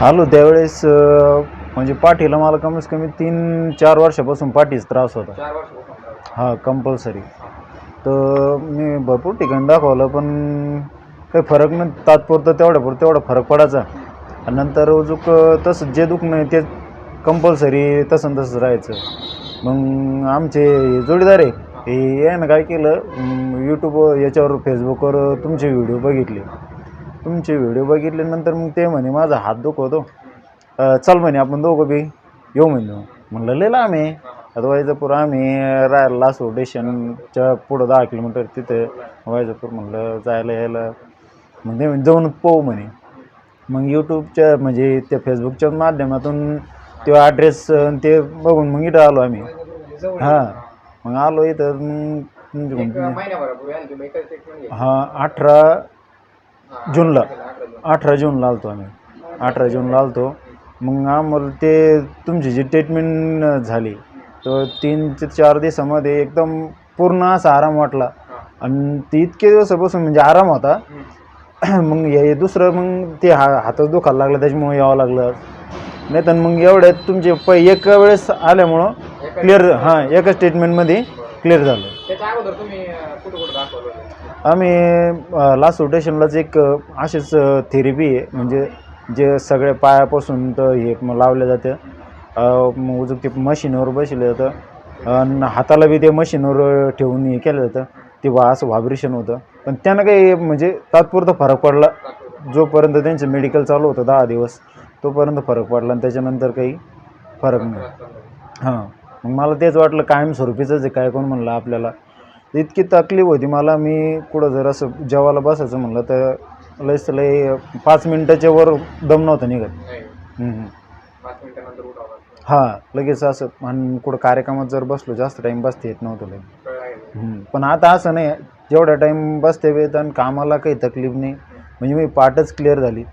आलो त्यावेळेस अं, म्हणजे पाठीला मला कमीत कमी तीन चार वर्षापासून पाठीच त्रास होता. चार वर्षापासून त्रास. हा कंपल्सरी तर मी भरपूर ठिकाणी दाखवलं पण काही फरक नाही तात्पुरतं तेवढ्या पुरतं तेवढा फरक पडायचा. आणि नंतर अजूक तसं जे दुखणं आहे ते कंपल्सरी तसं तसंच राहायचं. मग आमचे जोडीदार आहे हे यानं काय केलं यूट्यूब याच्यावर फेसबुकवर तुमचे व्हिडिओ बघितले. तुमचे व्हिडिओ बघितल्यानंतर मग ते म्हणे माझा हात दुखवतो. चल म्हणे आपण दोघं बी येऊ म्हणे. म्हणलं लय लांब आहे. आता वैजापूर आम्ही राहायला लासू स्टेशनच्या पुढं दहा किलोमीटर तिथे. वैजापूर म्हणलं जायला यायला. मग ते म्हणे जाऊन पाहू म्हणे. मग यूट्यूबच्या म्हणजे त्या फेसबुकच्या माध्यमातून तो ॲड्रेस ते बघून मग इथं आलो आम्ही. हां. मग आलो इथं मग हा अठरा जूनला अठरा जून. अठरा जूनला आलतो आम्ही अठरा जूनला आलतो मग आम्हाला ते तुमची जी ट्रीटमेंट झाली तर तीन ते चार दिवसामध्ये एकदम पूर्ण असा आराम वाटला. आणि ते इतके दिवसापासून म्हणजे आराम होता. मग हे दुसरं मग ते हा हातच दुखायला लागलं त्याच्यामुळे यावं लागलं नाही तर मग एवढ्यात तुमचे प एका वेळेस आल्यामुळं क्लिअर हां एकाच ट्रीटमेंटमध्ये क्लिअर झालं. त्याच्या अगोदर तुम्ही अं, कुठं कुठं दाखवलं होतं? आम्ही लास्ट रोटेशनलाच एक अ, अशीच थेरपी आहे. म्हणजे जे सगळे पायापासून तर हे म- लावलं जातं अ, मग उजूक ते मशीनवर बसलं जातं आणि हाताला बी ते मशीनवर ठेवून हे केलं जातं ते वा असं व्हायब्रेशन होतं. पण त्यानं काही म्हणजे तात्पुरता फरक पडला. जोपर्यंत त्यांचं मेडिकल चालू होतं दहा दिवस तोपर्यंत फरक पडला. आणि त्याच्यानंतर काही फरक नाही. हां. मग मला तेच वाटलं कायमस्वरूपीचंच आहे काय कोण म्हणलं आपल्याला इतकी तकलीफ होती मला मी कुठं जर असं जेवायला बसायचं म्हणलं तर लयच लय पाच मिनटाच्या वर दम नव्हता निघत नाही. हम्म. पाच मिनिटानंतर उठावं लागतं. हां लगेच असं आणि कुठं कार्यक्रमात जर बसलो जास्त टाईम बसता येत नव्हतं. हम्म. पण आता असं नाही जेवढा टाईम बसते वेळ आणि कामाला काही तकलीफ नाही म्हणजे मी पाठच क्लिअर झाली